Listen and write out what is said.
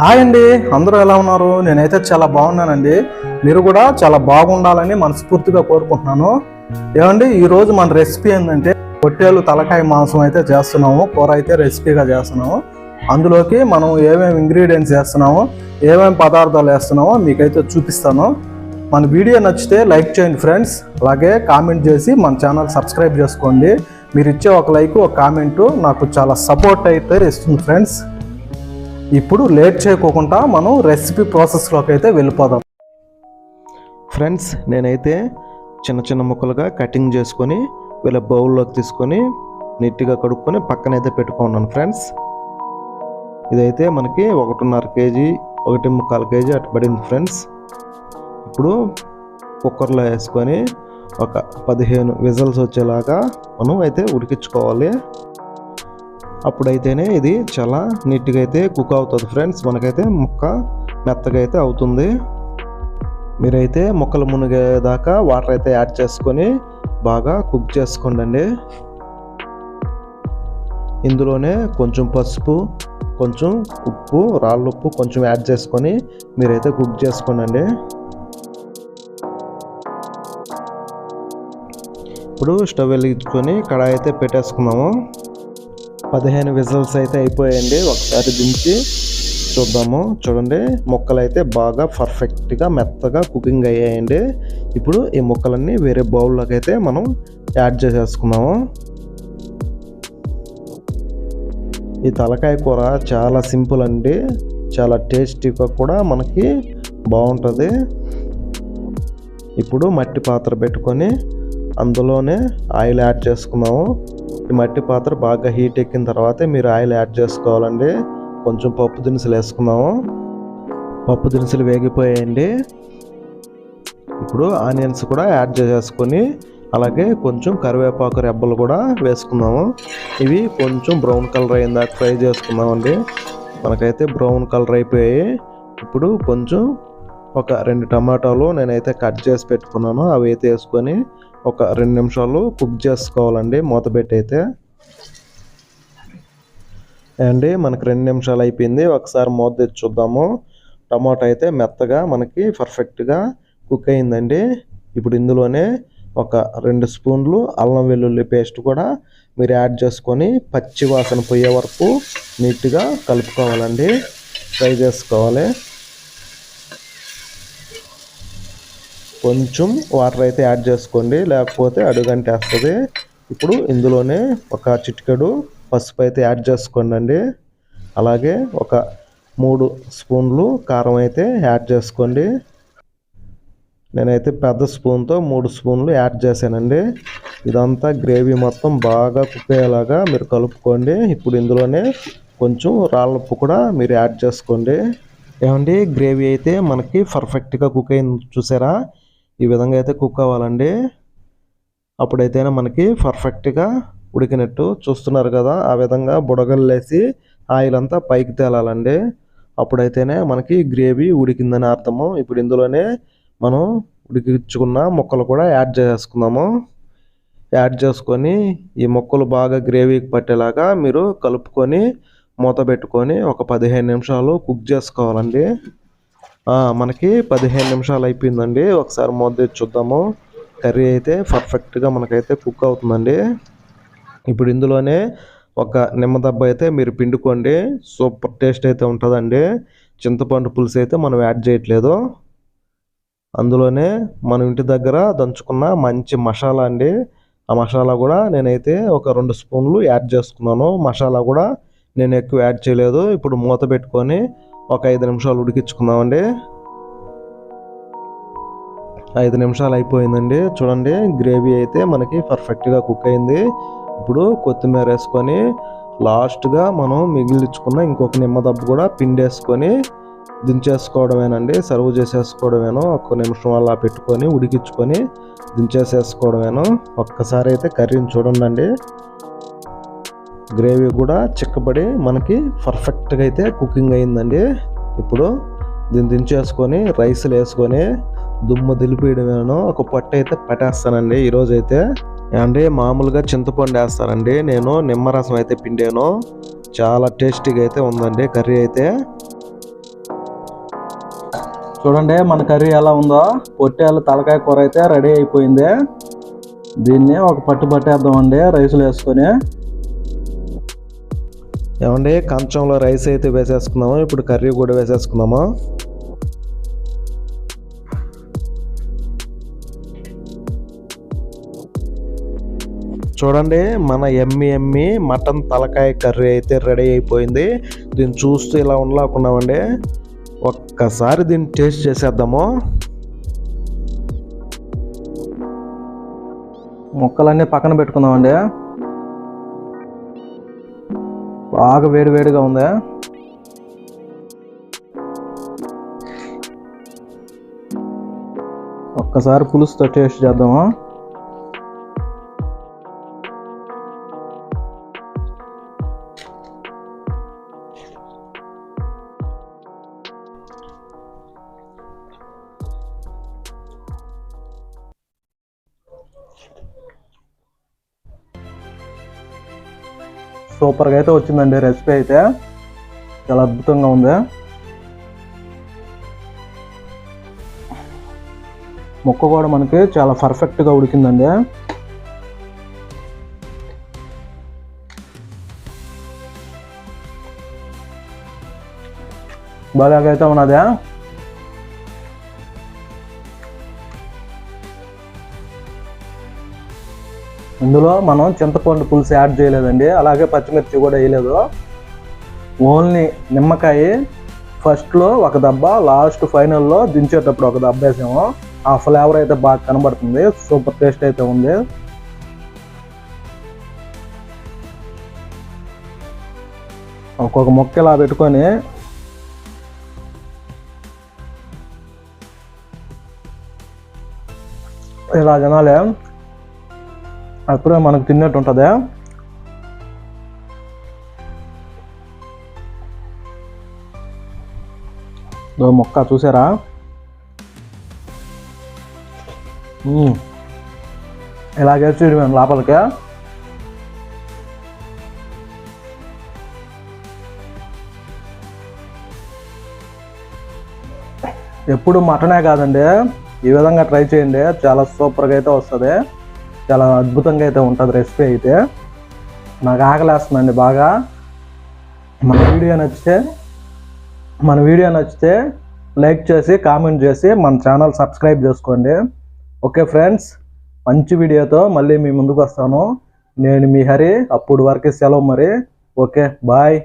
Hi అండి అందరూ ఎలా ఉన్నారు? నేనైతే చాలా బాగున్నానండి. మీరు కూడా చాలా బాగుండాలని మనస్ఫూర్తిగా కోరుకుంటున్నాను. ఏమండి ఈరోజు మన రెసిపీ ఏంటంటే పొట్టేలు తలకాయ మాంసం అయితే చేస్తున్నాము కూర అయితే రెసిపీగా చేస్తున్నాము. అందులోకి మనం ఏమేమి ఇంగ్రీడియంట్స్ చేస్తున్నామో ఏమేమి పదార్థాలు వేస్తున్నామో మీకైతే చూపిస్తాను. మన వీడియో నచ్చితే లైక్ చేయండి ఫ్రెండ్స్. అలాగే కామెంట్ చేసి మన ఛానల్ సబ్స్క్రైబ్ చేసుకోండి. మీరు ఇచ్చే ఒక లైక్ ఒక కామెంటు నాకు చాలా సపోర్ట్ అయితే ఇస్తుంది ఫ్రెండ్స్. ఇప్పుడు లేట్ చేయకోకుండా మనం రెసిపీ ప్రాసెస్లోకి అయితే వెళ్ళిపోదాం. ఫ్రెండ్స్ నేనైతే చిన్న చిన్న ముక్కలుగా కటింగ్ చేసుకొని వీళ్ళ బౌల్లోకి తీసుకొని నీట్గా కడుక్కొని పక్కనైతే పెట్టుకున్నాను ఫ్రెండ్స్ ఇదైతే మనకి ఒకటిన్నర కేజీ ఒకటి ముక్కాలు కేజీ అటు పడింది ఫ్రెండ్స్ ఇప్పుడు కుక్కర్లో వేసుకొని ఒక పదిహేను విజల్స్ వచ్చేలాగా మనం అయితే ఉడికించుకోవాలి. అప్పుడైతేనే ఇది చాలా నీట్గా అయితే కుక్ అవుతుంది ఫ్రెండ్స్. మనకైతే ముక్క మెత్తగా అయితే అవుతుంది. మీరైతే ముక్కలు మునిగేదాకా వాటర్ అయితే యాడ్ చేసుకొని బాగా కుక్ చేసుకోండి ఇందులోనే కొంచెం పసుపు కొంచెం ఉప్పు రాళ్ళ ఉప్పు కొంచెం యాడ్ చేసుకొని మీరైతే కుక్ చేసుకోండి ఇప్పుడు స్టవ్ వెలిగించుకొని కడాయి అయితే పెట్టేసుకున్నాము పదిహేను విజల్స్ అయితే అయిపోయాయండి. ఒకసారి దించి చూద్దాము. చూడండి ముక్కలు అయితే బాగా పర్ఫెక్ట్గా మెత్తగా కుకింగ్ అయ్యాయండి. ఇప్పుడు ఈ ముక్కలన్నీ వేరే బౌల్లోకి అయితే మనం యాడ్ చేసేసుకున్నాము. ఈ తలకాయ కూర చాలా సింపుల్ అండి. చాలా టేస్టీగా కూడా మనకి బాగుంటుంది. ఇప్పుడు మట్టి పాత్ర పెట్టుకొని అందులోనే ఆయిల్ యాడ్ చేసుకున్నాము. ఈ మట్టి పాత్ర బాగా హీట్ ఎక్కిన తర్వాతే మీరు ఆయిల్ యాడ్ చేసుకోవాలండి. కొంచెం పప్పు దినుసులు వేసుకున్నాము పప్పు దినుసులు వేగిపోయాయండి. ఇప్పుడు ఆనియన్స్ కూడా యాడ్ చేసేసుకొని అలాగే కొంచెం కరివేపాకు రెబ్బలు కూడా వేసుకున్నాము ఇవి కొంచెం బ్రౌన్ కలర్ అయిన దాకా ఫ్రై చేసుకున్నామండి మనకైతే బ్రౌన్ కలర్ అయిపోయాయి. ఇప్పుడు కొంచెం ఒక రెండు టమాటాలు నేనైతే కట్ చేసి పెట్టుకున్నాను. అవి అయితే వేసుకొని ఒక రెండు నిమిషాలు కుక్ చేసుకోవాలండి మూత పెట్టి అయితే అండి మనకు రెండు నిమిషాలు అయిపోయింది. ఒకసారి మూత తెచ్చి చూద్దాము. టమాటా అయితే మెత్తగా మనకి పర్ఫెక్ట్గా కుక్ అయిందండి. ఇప్పుడు ఇందులోనే ఒక రెండు స్పూన్లు అల్లం వెల్లుల్లి పేస్ట్ కూడా మీరు యాడ్ చేసుకొని పచ్చి వాసన పోయే వరకు నీట్గా కలుపుకోవాలండి. ఫ్రై చేసుకోవాలి. కొంచెం వాటర్ అయితే యాడ్ చేసుకోండి లేకపోతే అడుగంటేస్తుంది. ఇప్పుడు ఇందులోనే ఒక చిటికెడు పసుపు అయితే యాడ్ చేసుకోండి అండి అలాగే ఒక మూడు స్పూన్లు కారం అయితే యాడ్ చేసుకోండి. నేనైతే పెద్ద స్పూన్తో మూడు స్పూన్లు యాడ్ చేశానండి. ఇదంతా గ్రేవీ మొత్తం బాగా కుక్ అయ్యేలాగా మీరు కలుపుకోండి. ఇప్పుడు ఇందులోనే కొంచెం రాళ్ళప్పు కూడా మీరు యాడ్ చేసుకోండి. ఏమండి గ్రేవీ అయితే మనకి పర్ఫెక్ట్గా కుక్ అయింది చూసారా? ఈ విధంగా అయితే కుక్ అవ్వాలండి అప్పుడైతేనే మనకి పర్ఫెక్ట్గా ఉడికినట్టు చూస్తున్నారు కదా ఆ విధంగా బుడగల్లేసి ఆయిల్ అంతా పైకి తేలాలండి. అప్పుడైతేనే మనకి గ్రేవీ ఉడికిందని అర్థము. ఇప్పుడు ఇందులోనే మనం ఉడికించుకున్న ముక్కలు కూడా యాడ్ చేసుకుందాము యాడ్ చేసుకొని ఈ ముక్కలు బాగా గ్రేవీకి పట్టేలాగా మీరు కలుపుకొని మూత పెట్టుకొని ఒక పదిహేను నిమిషాలు కుక్ చేసుకోవాలండి. మనకి పదిహేను నిమిషాలు అయిపోయిందండి. ఒకసారి మూత తెచ్చి చూద్దాము. కర్రీ అయితే పర్ఫెక్ట్గా మనకైతే కుక్ అవుతుందండి. ఇప్పుడు ఇందులోనే ఒక నిమ్మ దెబ్బ అయితే మీరు పిండుకోండి. సూపర్ టేస్ట్ అయితే ఉంటుందండి. చింతపండు పులుసు అయితే మనం యాడ్ చేయట్లేదు. అందులోనే మన ఇంటి దగ్గర దంచుకున్న మంచి మసాలా అండి. ఆ మసాలా కూడా నేనైతే ఒక రెండు స్పూన్లు యాడ్ చేసుకున్నాను. మసాలా కూడా నేను ఎక్కువ యాడ్ చేయలేదు. ఇప్పుడు మూత పెట్టుకొని ఒక ఐదు నిమిషాలు ఉడికించుకుందామండి. ఐదు నిమిషాలు అయిపోయిందండి. చూడండి గ్రేవీ అయితే మనకి పర్ఫెక్ట్గా కుక్ అయింది. ఇప్పుడు కొత్తిమీర వేసుకొని లాస్ట్గా మనం మిగిలించుకున్న ఇంకొక నిమ్మదబ్బు కూడా పిండేసుకొని దించేసుకోవడమేనండి. సర్వ్ చేసేసుకోవడమేను. ఒక్క నిమిషం అలా పెట్టుకొని ఉడికించుకొని దించేసేసుకోవడమేను. ఒక్కసారి అయితే కర్రీని చూడండి గ్రేవీ కూడా చిక్కబడి మనకి పర్ఫెక్ట్గా అయితే కుకింగ్ అయిందండి. ఇప్పుడు దీన్ని దించేసుకొని రైస్లు వేసుకొని దుమ్ము దిలిపేయడమేను ఒక పట్టు అయితే పెట్టేస్తానండి. ఈరోజు అయితే అండి మామూలుగా చింతపండు వేస్తానండి. నేను నిమ్మరసం అయితే పిండాను. చాలా టేస్టీగా అయితే ఉందండి కర్రీ అయితే. చూడండి మన కర్రీ ఎలా ఉందో. పొట్టేలు తలకాయ కూర అయితే రెడీ అయిపోయింది. దీన్ని ఒక పట్టు పట్టేద్దామండి రైసులు వేసుకొని. ఏమండి కంచంలో రైస్ అయితే వేసేసుకున్నాము ఇప్పుడు కర్రీ కూడా వేసేసుకున్నాము చూడండి మన ఎమ్మి ఎమ్మి మటన్ తలకాయ కర్రీ అయితే రెడీ అయిపోయింది. దీన్ని చూస్తూ ఇలా ఉండలేకున్నామండి. ఒక్కసారి దీన్ని టేస్ట్ చేసేద్దాము. ముక్కలన్నీ పక్కన పెట్టుకుందామండి. బాగా వేడి వేడిగా ఉందా? ఒక్కసారి పులుసుతో టేస్ట్ చేద్దామా? సూపర్గా అయితే వచ్చిందండి రెసిపీ అయితే. చాలా అద్భుతంగా ఉంది. ముక్క కూడా మనకి చాలా పర్ఫెక్ట్గా ఉడికిందండి. బాగాకైతే ఉన్నదా? ఇందులో మనం చింతపండు పులుసు యాడ్ చేయలేదండి. అలాగే పచ్చిమిర్చి కూడా వేయలేదు. ఓన్లీ నిమ్మకాయ ఫస్ట్లో ఒక దెబ్బ లాస్ట్ ఫైనల్లో దించేటప్పుడు ఒక దెబ్బ వేసాము. ఆ ఫ్లేవర్ అయితే బాగా కనబడుతుంది. సూపర్ టేస్ట్ అయితే ఉంది. ఒక్కొక్క మొక్క ఇలా పెట్టుకొని ఇలా తినాలి. అప్పుడే మనకు తిన్నట్టు ఉంటుంది? మొక్క చూసారా? ఇలాగే చూడు మేము లోపలికి? ఎప్పుడు మటనే కాదండి. ఈ విధంగా ట్రై చేయండి. చాలా సూపర్గా అయితే వస్తుంది. చాలా అద్భుతంగా అయితే ఉంటుంది రెసిపీ అయితే. నాకు ఆకలేస్తుందండి బాగా. మన వీడియో నచ్చితే మన వీడియో నచ్చితే లైక్ చేసి కామెంట్ చేసి మన ఛానల్ సబ్స్క్రైబ్ చేసుకోండి. ఓకే ఫ్రెండ్స్ మంచి వీడియోతో మళ్ళీ మీ ముందుకు వస్తాను. నేను మీ హరి అప్పుడు వరకు సెలవు మరి. Okay bye.